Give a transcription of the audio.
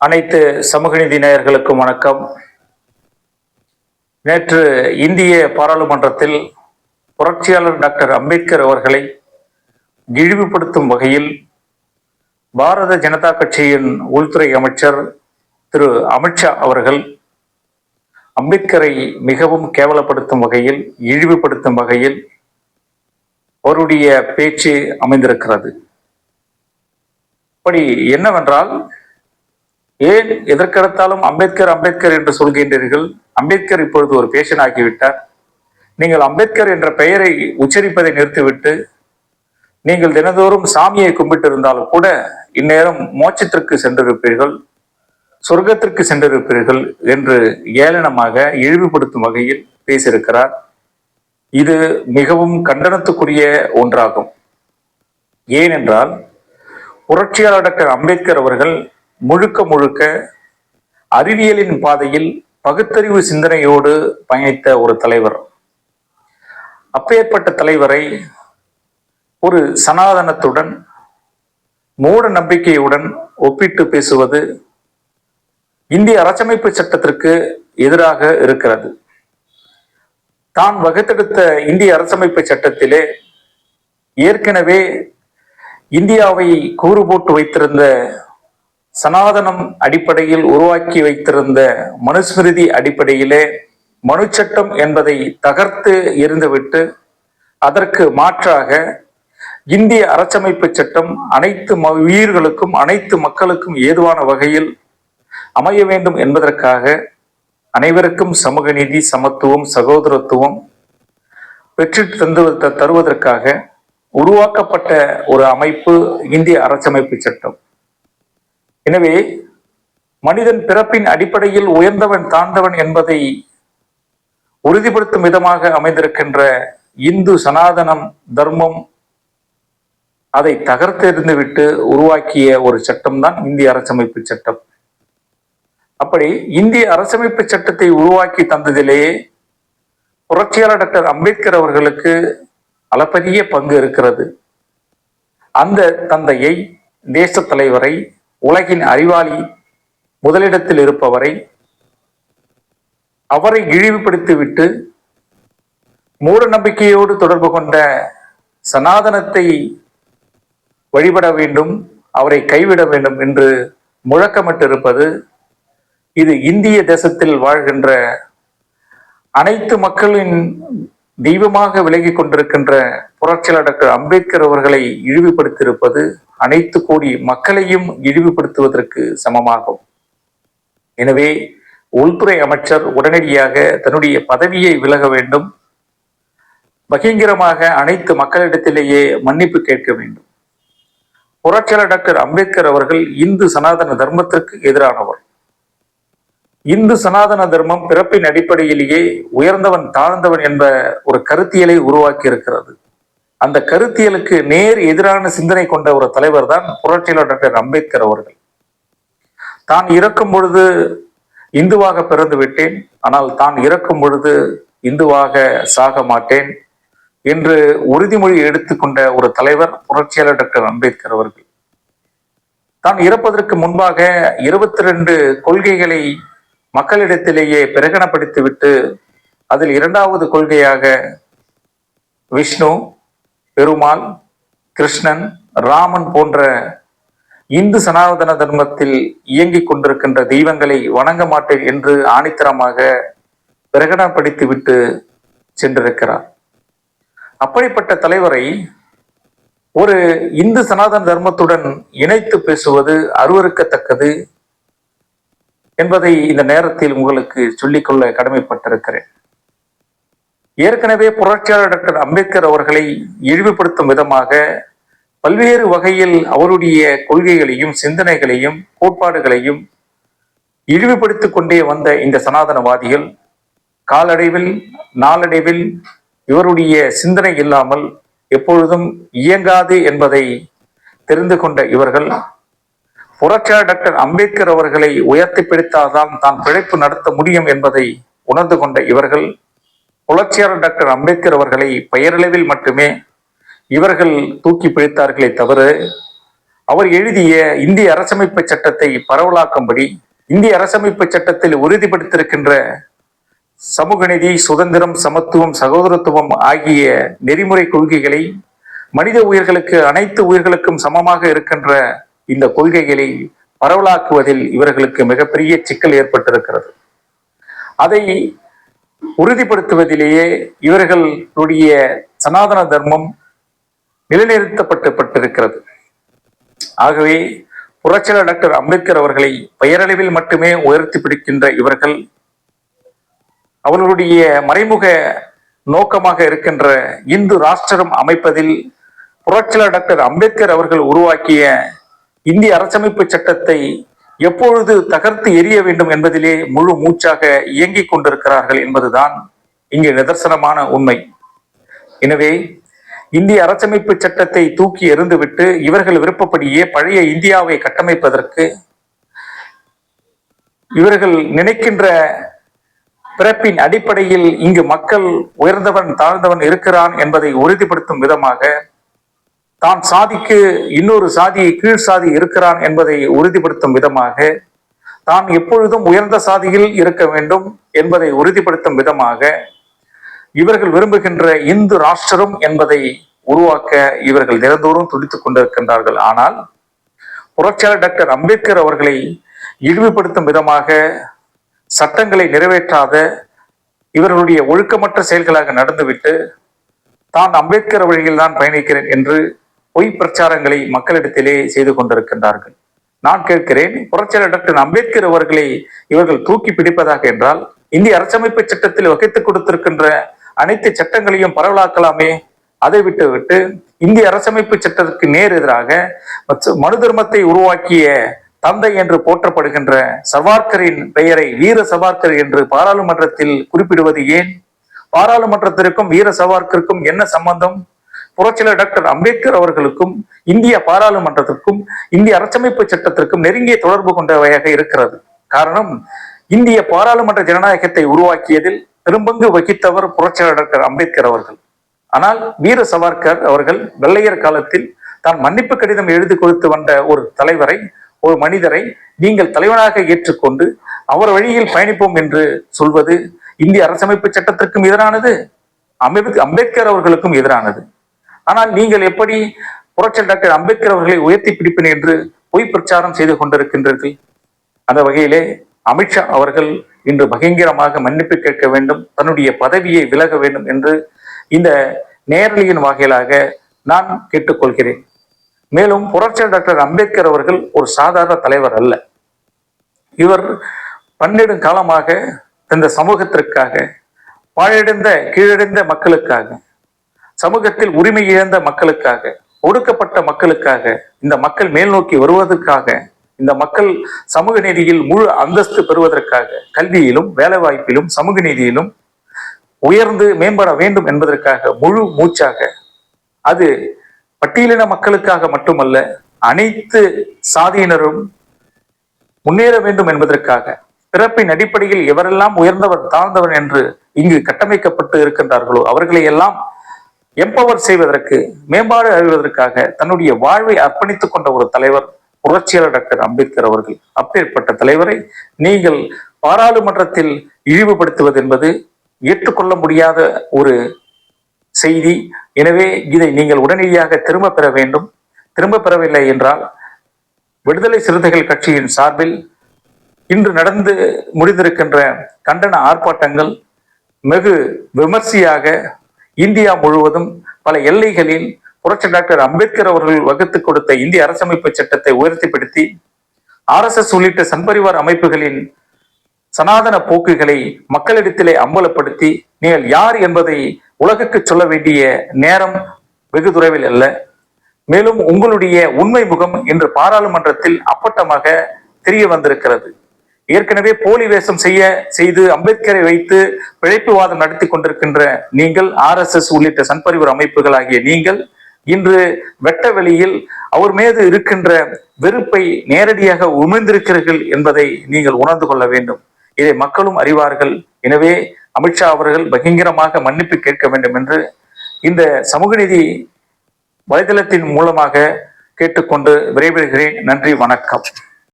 அனைத்து சமூக நீதி நேயர்களுக்கும் வணக்கம். நேற்று இந்திய பாராளுமன்றத்தில் புரட்சியாளர் டாக்டர் அம்பேத்கர் அவர்களை இழிவுபடுத்தும் வகையில் பாரத ஜனதா கட்சியின் உள்துறை அமைச்சர் திரு அமித்ஷா அவர்கள் அம்பேத்கரை மிகவும் கேவலப்படுத்தும் வகையில் இழிவுபடுத்தும் வகையில் அவருடைய பேச்சு அமைந்திருக்கிறது. அப்படி என்னவென்றால் ஏன் எதற்கெடுத்தாலும் அம்பேத்கர் அம்பேத்கர் என்று சொல்கின்றீர்கள்? அம்பேத்கர் இப்பொழுது ஒரு பேஷன் ஆகிவிட்டார். நீங்கள் அம்பேத்கர் என்ற பெயரை உச்சரிப்பதை நிறுத்திவிட்டு நீங்கள் தினந்தோறும் சாமியை கும்பிட்டு இருந்தாலும் கூட இந்நேரம் மோட்சத்திற்கு சென்றிருப்பீர்கள் சொர்க்கத்திற்கு சென்றிருப்பீர்கள் என்று ஏளனமாக இழிவுபடுத்தும் வகையில் பேசியிருக்கிறார். இது மிகவும் கண்டனத்துக்குரிய ஒன்றாகும். ஏனென்றால் புரட்சியாளர் டாக்டர் அம்பேத்கர் அவர்கள் முழுக்க முழுக்க அறிவியலின் பாதையில் பகுத்தறிவு சிந்தனையோடு பயணித்த ஒரு தலைவர். அப்பேற்பட்ட தலைவரை ஒரு சனாதனத்துடன் மூட நம்பிக்கையுடன் ஒப்பிட்டு பேசுவது இந்திய அரசமைப்பு சட்டத்திற்கு எதிராக இருக்கிறது. தான் வகுத்தெடுத்த இந்திய அரசமைப்பு சட்டத்திலே ஏற்கனவே இந்தியாவை கூறு போட்டு வைத்திருந்த சனாதனம் அடிப்படையில் உருவாக்கி வைத்திருந்த மனுஸ்மிருதி அடிப்படையிலே மனு சட்டம் என்பதை தகர்த்து எரிந்துவிட்டு அதற்கு மாற்றாக இந்திய அரசமைப்பு சட்டம் அனைத்து ம- உயிர்களுக்கும் அனைத்து மக்களுக்கும் ஏதுவான வகையில் அமைய வேண்டும் என்பதற்காக அனைவருக்கும் சமூக நீதி சமத்துவம் சகோதரத்துவம் பெற்று தந்து தருவதற்காக உருவாக்கப்பட்ட ஒரு அமைப்பு இந்திய அரசமைப்பு சட்டம். எனவே மனிதன் பிறப்பின் அடிப்படையில் உயர்ந்தவன் தாழ்ந்தவன் என்பதை உறுதிப்படுத்தும் விதமாக அமைந்திருக்கின்ற இந்து சனாதனம் தர்மம் அதை தகர்த்தெறிந்துவிட்டு உருவாக்கிய ஒரு சட்டம்தான் இந்திய அரசமைப்பு சட்டம். அப்படி இந்திய அரசமைப்பு சட்டத்தை உருவாக்கி தந்ததிலேயே புரட்சியாளர் டாக்டர் அம்பேத்கர் அவர்களுக்கு அளப்பரிய பங்கு இருக்கிறது. அந்த தந்தையை தேச தலைவரை உலகின் அறிவாளி முதலிடத்தில் இருப்பவரை அவரை இழிவுபடுத்திவிட்டு மூட நம்பிக்கையோடு தொடர்பு கொண்ட சனாதனத்தை வழிபட வேண்டும் அவரை கைவிட வேண்டும் என்று முழக்கமிட்டிருப்பது இது இந்திய தேசத்தில் வாழ்கின்ற அனைத்து மக்களின் தெய்வமாக விலகி கொண்டிருக்கின்ற புரட்சியாளர் டாக்டர் அம்பேத்கர் அவர்களை இழிவுபடுத்தியிருப்பது அனைத்து கோடி மக்களையும் இழிவுபடுத்துவதற்கு சமமாகும். எனவே உள்துறை அமைச்சர் உடனடியாக தன்னுடைய பதவியை விலக வேண்டும். பகிங்கரமாக அனைத்து மக்களிடத்திலேயே மன்னிப்பு கேட்க வேண்டும். புரட்சியாளர் டாக்டர் அம்பேத்கர் அவர்கள் இந்து சனாதன தர்மத்திற்கு எதிரானவர். இந்து சனாதன தர்மம் பிறப்பின் அடிப்படையிலேயே உயர்ந்தவன் தாழ்ந்தவன் என்ற ஒரு கருத்தியலை உருவாக்கி இருக்கிறது அந்த கருத்தியலுக்கு நேர் எதிரான சிந்தனை கொண்ட ஒரு தலைவர் தான் புரட்சியாளர் டாக்டர் அம்பேத்கர் அவர்கள். தான் இறக்கும் பொழுது இந்துவாக பிறந்து விட்டேன் ஆனால் தான் இறக்கும் பொழுது இந்துவாக சாக மாட்டேன் என்று உறுதிமொழி எடுத்துக்கொண்ட ஒரு தலைவர் புரட்சியாளர் டாக்டர் அம்பேத்கர் அவர்கள். தான் இறப்பதற்கு முன்பாக இருபத்தி ரெண்டு கொள்கைகளை மக்களிடத்திலேயே பிரகடனப்படுத்திவிட்டு அதில் இரண்டாவது கொள்கையாக விஷ்ணு பெருமாள் கிருஷ்ணன் ராமன் போன்ற இந்து சனாதன தர்மத்தில் இயங்கிக் கொண்டிருக்கின்ற தெய்வங்களை வணங்க மாட்டேன் என்று ஆணித்தரமாக பிரகடனப்படுத்திவிட்டு சென்றிருக்கிறார். அப்படிப்பட்ட தலைவரை ஒரு இந்து சனாதன தர்மத்துடன் இணைத்து பேசுவது அருவருக்கத்தக்கது. என்பதை இந்த நேரத்தில் உங்களுக்கு சொல்லிக்கொள்ள கடமைப்பட்டிருக்கிறேன். ஏற்கனவே புரட்சியாளர் டாக்டர் அம்பேத்கர் அவர்களை இழிவுபடுத்தும் விதமாக பல்வேறு வகையில் அவருடைய கொள்கைகளையும் சிந்தனைகளையும் கோட்பாடுகளையும் இழிவுபடுத்திக் கொண்டே வந்த இந்த சனாதனவாதிகள் காலடைவில் நாளடைவில் இவருடைய சிந்தனை இல்லாமல் எப்பொழுதும் இயங்காது என்பதை தெரிந்து கொண்ட இவர்கள் புரட்சியாளர் டாக்டர் அம்பேத்கர் அவர்களை உயர்த்தி பிடித்தால்தான் தான் பிழைப்பு நடத்த முடியும் என்பதை உணர்ந்து கொண்ட இவர்கள் புரட்சியாளர் டாக்டர் அம்பேத்கர் அவர்களை பெயரளவில் மட்டுமே இவர்கள் தூக்கி பிடித்தார்களே தவிர அவர் எழுதிய இந்திய அரசமைப்பு சட்டத்தை பரவலாக்கும்படி இந்திய அரசமைப்பு சட்டத்தில் உறுதிப்படுத்தியிருக்கின்ற சமூக நீதி சுதந்திரம் சமத்துவம் சகோதரத்துவம் ஆகிய நெறிமுறை கொள்கைகளை மனித உயிர்களுக்கு அனைத்து உயிர்களுக்கும் சமமாக இருக்கின்ற இந்த கொள்கைகளை பரவலாக்குவதில் இவர்களுக்கு மிகப்பெரிய சிக்கல் ஏற்பட்டிருக்கிறது. அதை உறுதிப்படுத்துவதிலேயே இவர்களுடைய சனாதன தர்மம் நிலைநிறுத்தப்பட்டுப்பட்டிருக்கிறது. ஆகவே புரட்சியாளர் டாக்டர் அம்பேத்கர் அவர்களை பெயரளவில் மட்டுமே உயர்த்தி பிடிக்கின்ற இவர்கள் அவர்களுடைய மறைமுக நோக்கமாக இருக்கின்ற இந்து ராஷ்டிரம் அமைப்பதில் புரட்சியாளர் டாக்டர் அம்பேத்கர் அவர்கள் உருவாக்கிய இந்திய அரசமைப்பு சட்டத்தை எப்பொழுது தகர்த்து எரிய வேண்டும் என்பதிலே முழு மூச்சாக இயங்கிக் கொண்டிருக்கிறார்கள் என்பதுதான் இங்கு நிதர்சனமான உண்மை. எனவே இந்திய அரசமைப்பு சட்டத்தை தூக்கி எறிந்துவிட்டு இவர்கள் விருப்பப்படியே பழைய இந்தியாவை கட்டமைப்பதற்கு இவர்கள் நினைக்கின்ற பிறப்பின் அடிப்படையில் இங்கு மக்கள் உயர்ந்தவன் தாழ்ந்தவன் இருக்கிறான் என்பதை உறுதிப்படுத்தும் விதமாக தான் சாதிக்கு இன்னொரு சாதி கீழ் சாதி இருக்கிறான் என்பதை உறுதிப்படுத்தும் விதமாக தான் எப்பொழுதும் உயர்ந்த சாதியில் இருக்க வேண்டும் என்பதை உறுதிப்படுத்தும் விதமாக இவர்கள் விரும்புகின்ற இந்து ராஷ்டிரம் என்பதை உருவாக்க இவர்கள் தினந்தோறும் துடித்துக் கொண்டிருக்கின்றார்கள். ஆனால் புரட்சியாளர் டாக்டர் அம்பேத்கர் அவர்களை இழிவுபடுத்தும் விதமாக சட்டங்களை நிறைவேற்றாத இவர்களுடைய ஒழுக்கமற்ற செயல்களாக நடந்துவிட்டு தான் அம்பேத்கர் வழியில் தான் பயணிக்கிறேன் என்று பொய் பிரச்சாரங்களை மக்களிடத்திலே செய்து கொண்டிருக்கின்றார்கள். நான் கேட்கிறேன் புரட்சியாளர் டாக்டர் அம்பேத்கர் அவர்களை இவர்கள் தூக்கி பிடிப்பதாக என்றால் இந்திய அரசமைப்பு சட்டத்தில் வகுத்துக் கொடுத்திருக்கின்ற அனைத்து சட்டங்களையும் பரவலாக்கலாமே? அதை விட்டு விட்டு இந்திய அரசமைப்பு சட்டத்திற்கு நேர் எதிராக மனு தர்மத்தை உருவாக்கிய தந்தை என்று போற்றப்படுகின்ற சவார்கரின் பெயரை வீர சவார்கர் என்று பாராளுமன்றத்தில் குறிப்பிடுவது ஏன்? பாராளுமன்றத்திற்கும் வீர சவார்கருக்கும் என்ன சம்பந்தம்? புரட்சியாளர் டாக்டர் அம்பேத்கர் அவர்களுக்கும் இந்திய பாராளுமன்றத்திற்கும் இந்திய அரசமைப்பு சட்டத்திற்கும் நெருங்கிய தொடர்பு கொண்டவையாக இருக்கிறது. காரணம் இந்திய பாராளுமன்ற ஜனநாயகத்தை உருவாக்கியதில் பெரும்பங்கு வகித்தவர் புரட்சியாளர் டாக்டர் அம்பேத்கர் அவர்கள். ஆனால் வீர சவார்கர் அவர்கள் வெள்ளையர் காலத்தில் தான் மன்னிப்பு கடிதம் எழுதி கொடுத்து வந்த ஒரு தலைவரை ஒரு மனிதரை நீங்கள் தலைவனாக ஏற்றுக்கொண்டு அவர் வழியில் பயணிப்போம் என்று சொல்வது இந்திய அரசமைப்பு சட்டத்திற்கும் எதிரானது அம்பேத் அம்பேத்கர் அவர்களுக்கும் எதிரானது. ஆனால் நீங்கள் எப்படி புரட்சல் டாக்டர் அம்பேத்கர் அவர்களை உயர்த்தி பிடிப்பேன் என்று பொய் பிரச்சாரம் செய்து கொண்டிருக்கின்றீர்கள்? அந்த வகையிலே அமித்ஷா அவர்கள் இன்று பகிரங்கரமாக மன்னிப்பு கேட்க வேண்டும் தன்னுடைய பதவியை விலக வேண்டும் என்று இந்த நேரலியின் வகையிலாக நான் கேட்டுக்கொள்கிறேன். மேலும் புரட்சியல் டாக்டர் அம்பேத்கர் அவர்கள் ஒரு சாதாரண தலைவர் அல்ல. இவர் பன்னெடும் காலமாக இந்த சமூகத்திற்காக பாழடைந்த கீழடைந்த மக்களுக்காக சமூகத்தில் உரிமை இழந்த மக்களுக்காக ஒடுக்கப்பட்ட மக்களுக்காக இந்த மக்கள் மேல் நோக்கி வருவதற்காக இந்த மக்கள் சமூக நீதியில் முழு அந்தஸ்து பெறுவதற்காக கல்வியிலும் வேலைவாய்ப்பிலும் சமூக நீதியிலும் உயர்ந்து மேம்பட வேண்டும் என்பதற்காக முழு மூச்சாக அது பட்டியலின மக்களுக்காக மட்டுமல்ல அனைத்து சாதியினரும் முன்னேற வேண்டும் என்பதற்காக பிறப்பின் அடிப்படையில் எவரெல்லாம் உயர்ந்தவர் தாழ்ந்தவர் என்று இங்கு கட்டமைக்கப்பட்டு இருக்கின்றார்களோ அவர்களை எல்லாம் எம்பவர் செய்வதற்கு மேம்பாடு அறிவதற்காக தன்னுடைய வாழ்வை அர்ப்பணித்துக் கொண்ட ஒரு தலைவர் புரட்சியாளர் டாக்டர் அம்பேத்கர் அவர்கள். அப்பேற்பட்ட தலைவரை நீங்கள் பாராளுமன்றத்தில் இழிவுபடுத்துவது என்பது ஏற்றுக்கொள்ள முடியாத ஒரு செய்தி. எனவே இதை நீங்கள் உடனடியாக திரும்ப பெற வேண்டும். திரும்ப பெறவில்லை என்றால் விடுதலை சிறுத்தைகள் கட்சியின் சார்பில் இன்று நடந்து முடிந்திருக்கின்ற கண்டன ஆர்ப்பாட்டங்கள் வெகு விமர்சையாக இந்தியா முழுவதும் பல எல்லைகளில் புரட்சி டாக்டர் அம்பேத்கர் அவர்கள் வகுத்து கொடுத்த இந்திய அரசமைப்பு சட்டத்தை உயர்த்திப்படுத்தி ஆர்எஸ்எஸ் உள்ளிட்ட சன்பரிவார் அமைப்புகளின் சனாதன போக்குகளை மக்களிடத்திலே அம்பலப்படுத்தி நீங்கள் யார் என்பதை உலகுக்கு சொல்ல வேண்டிய நேரம் வெகு துறைவில் அல்ல. மேலும் உங்களுடைய உண்மை முகம் இன்று பாராளுமன்றத்தில் அப்பட்டமாக தெரிய வந்திருக்கிறது. ஏற்கனவே போலி வேஷம் செய்ய செய்து அம்பேத்கரை வைத்து பிழைப்புவாதம் நடத்தி கொண்டிருக்கின்ற நீங்கள் ஆர் எஸ் எஸ் உள்ளிட்ட சன்பரிவர் அமைப்புகள் ஆகிய நீங்கள் இன்று வெட்ட வெளியில் அவர் மீது இருக்கின்ற வெறுப்பை நேரடியாக உமிழ்ந்திருக்கிறீர்கள் என்பதை நீங்கள் உணர்ந்து கொள்ள வேண்டும். இதை மக்களும் அறிவார்கள். எனவே அமித்ஷா அவர்கள் பகிங்கரமாக மன்னிப்பு கேட்க வேண்டும் என்று இந்த சமூக நீதி வலைதளத்தின் மூலமாக கேட்டுக்கொண்டு விரைவிடுகிறேன். நன்றி வணக்கம்.